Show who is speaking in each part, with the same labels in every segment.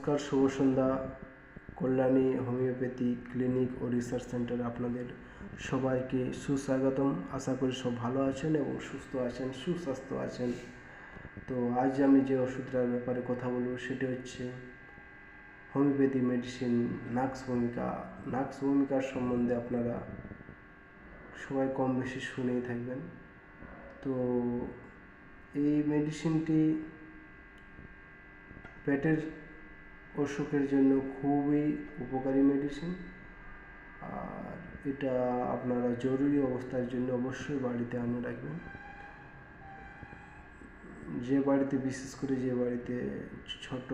Speaker 1: নমস্কার, শুভ সন্ধ্যা। কল্যাণী হোমিওপ্যাথি ক্লিনিক ও রিসার্চ সেন্টারে আপনাদের সবাইকে সুস্বাগতম। আশা করি সব ভালো আছেন এবং সুস্থ আছেন, সুস্বাস্থ্য আছেন। তো আজ আমি যে ওষুধটার ব্যাপারে কথা বলব সেটি হচ্ছে হোমিওপ্যাথি মেডিসিন নাক্স ভূমিকা। নাক্স ভূমিকার সম্বন্ধে আপনারা সবাই কম বেশি শুনেই থাকবেন। তো এই মেডিসিনটি পেটের অসুখের জন্য খুবই উপকারী মেডিসিন আর এটা আপনারা জরুরি অবস্থার জন্য অবশ্যই বাড়িতে আনে রাখবেন। যে বাড়িতে, বিশেষ করে যে বাড়িতে ছোট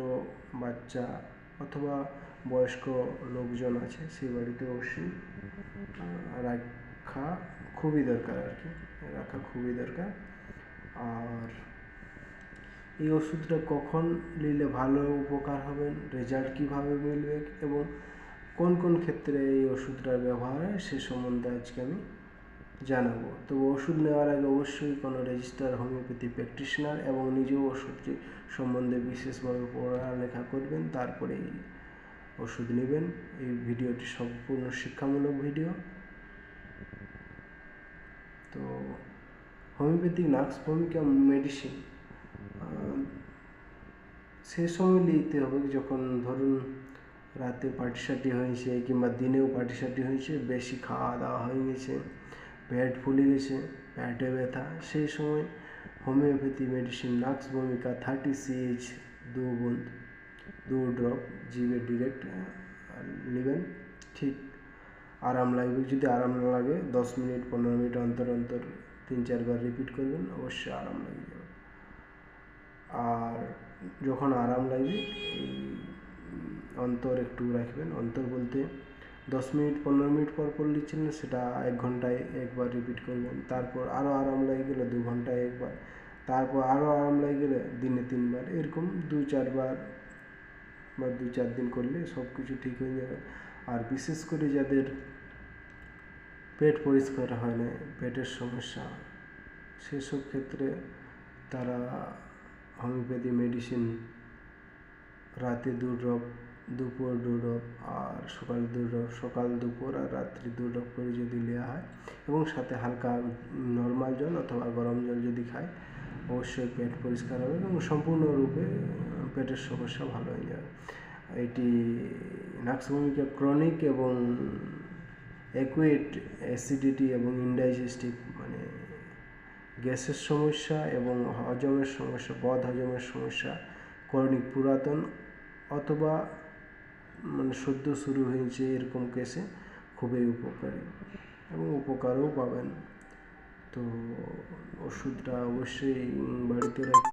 Speaker 1: বাচ্চা অথবা বয়স্ক লোকজন আছে, সেই বাড়িতে অবশ্যই রাখা খুবই দরকার আর কি। রাখা খুবই দরকার। আর এই ওষুধটা কখন নিলে ভালো উপকার হবেন রেজাল্ট কীভাবে মিলবে এবং কোন কোন ক্ষেত্রে এই ওষুধটার ব্যবহার হয় সে সম্বন্ধে আজকে আমি জানাব। তো ওষুধ নেওয়ার আগে অবশ্যই কোনো রেজিস্টার হোমিওপ্যাথি প্র্যাকটিশনার এবং নিজেও ওষুধটি সম্বন্ধে বিশেষভাবে পড়ালেখা করবেন তারপরে এই ওষুধ নেবেন। এই ভিডিওটি সম্পূর্ণ শিক্ষামূলক ভিডিও। তো হোমিওপ্যাথিক নাক্স ভূমিকা মেডিসিন সে সময় নিতে হবে যখন ধরুন রাতে পার্টি সার্টি হয়েছে কিংবা দিনেও পার্টি সার্টি হয়েছে, বেশি খাওয়া দাওয়া হয়ে গেছে, পেট ফুলে গেছে, পেটে ব্যথা সেই সময় হোমিওপ্যাথি মেডিসিন, নাক্স ভূমিকা, থার্টি সিএইচ দু বুঁদ, দু ড্রপ, জিভে ডিরেক্ট নেবেন, ঠিক। আরাম লাগবে, যদি আরাম না লাগে, দশ মিনিট, পনেরো মিনিট অন্তর অন্তর তিন চারবার রিপিট করবেন, অবশ্যই আরাম লেগে যাবে আর যখন আরাম লাগবে, এই অন্তর একটু রাখবেন। অন্তর বলতে দশ মিনিট, পনেরো মিনিট পর পর লিখছিলেন সেটা এক ঘন্টায় একবার রিপিট করবেন। তারপর আরও আরাম লেগে গেলে দু ঘন্টায় একবার। তারপর আরও আরাম লেগে গেলে দিনে তিনবার। এরকম দু চারবার বা দু চার দিন করলে সব কিছু ঠিক হয়ে যাবে। আর বিশেষ করে যাদের পেট পরিষ্কার হয় না, পেটের সমস্যা, সেসব ক্ষেত্রে তারা হোমিওপ্যাথি মেডিসিন রাতে দু ড্রপ দুপুর দু ড্রপ আর সকাল দু ড্রপ সকাল, দুপুর আর রাত্রি দু ড্রপ করে যদি নেওয়া হয় এবং সাথে হালকা নর্মাল জল অথবা গরম জল যদি খায়, অবশ্যই পেট পরিষ্কার হবে এবং সম্পূর্ণরূপে পেটের সমস্যা ভালো হয়ে যাবে। এটি নাক্স ভূমিকা ক্রনিক এবং অ্যাকুয়েট অ্যাসিডিটি এবং ইনডাইজেস্টিভ গ্যাসের সমস্যা এবং হজমের সমস্যা, বদ হজমের সমস্যা, করণিক পুরাতন অথবা মানে সদ্য শুরু হয়েছে এরকম কেসে খুবই উপকারী এবং উপকারও পাবেন। তো ওষুধটা অবশ্যই বাড়িতে রাখ